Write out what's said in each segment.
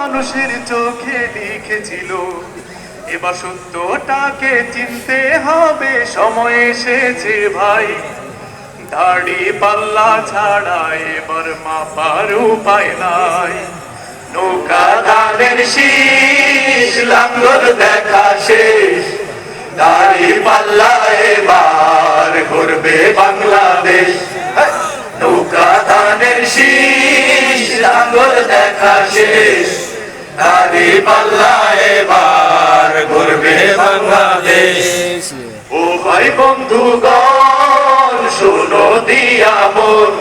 মানুষের চোখে লিখেছিল এবার সত্যটাকে চিনতে হবে, সময় এসেছে ভাই। দাড়ি পাল্লা ছাড়া এবার মাপার উপায় নাই। নৌকা ধানের শীষ, লাঙ্গল দেখা শেষ। দাড়ি পাল্লা এবার ঘুরবে বাংলাদেশ। নৌকা ধানের শীষ, লাঙ্গল দেখা শেষ। দাড়ি পাল্লা এবার ঘুরবে বাংলাদেশ। ও ভাই বন্ধুগণ, শোনো দিয়া মন।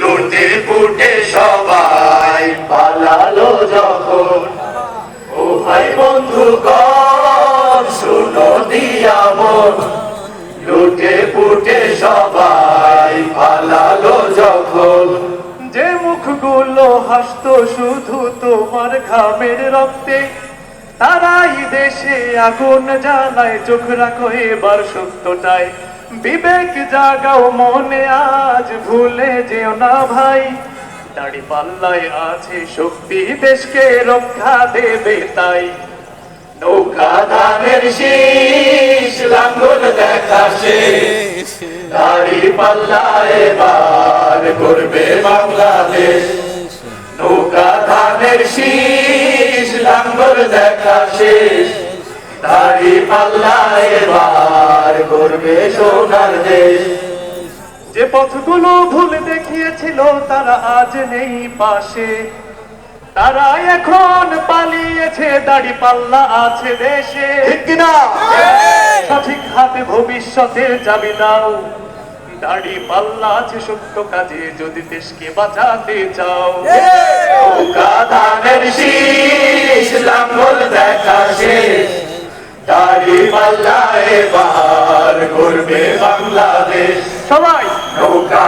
লুটে পুটে সবাই পালালো যখন। ও ভাই বন্ধুগণ, শুনো দিয়া মুখগুলো হাসতো শুধু তোমার ঘামের রক্তে। তারাই দেশে আগুন জ্বালায়, চোখ রাখো এবার সত্যটাই। বিবেক জাগাও মনে, আজ ভুলে যেও না ভাই। দাড়ি পাল্লায় আছে শক্তি, দেশকে রক্ষা দেবে তাই। নৌকা ধানের শীষ, লাঙ্গল দেখা শেষ। দাড়ি পাল্লা এবার করবে বাংলাদেশ। নৌকা ধানের শীষ লাঙ্গল দেখা শেষ। দাড়ি পাল্লা এবার করবে সোনার দেশ। যে পথগুলো ভুল দেখিয়েছিল তারা আজ নেই পাশে। তারা এখন পালিয়েছে দাড়ি পাল্লা আছে দেশে। ঠিক না সঠিক হাতে ভবিষ্যতের চাবি দাও দাড়ি পাল্লা আছে সত্য কাজে যদি দেশকে বাঁচাতে চাও। ধানের শীষ লাঙ্গল দেখা শেষ। দাড়ি পাল্লা বাহার করবে বাংলাদেশ। সবাই। নৌকা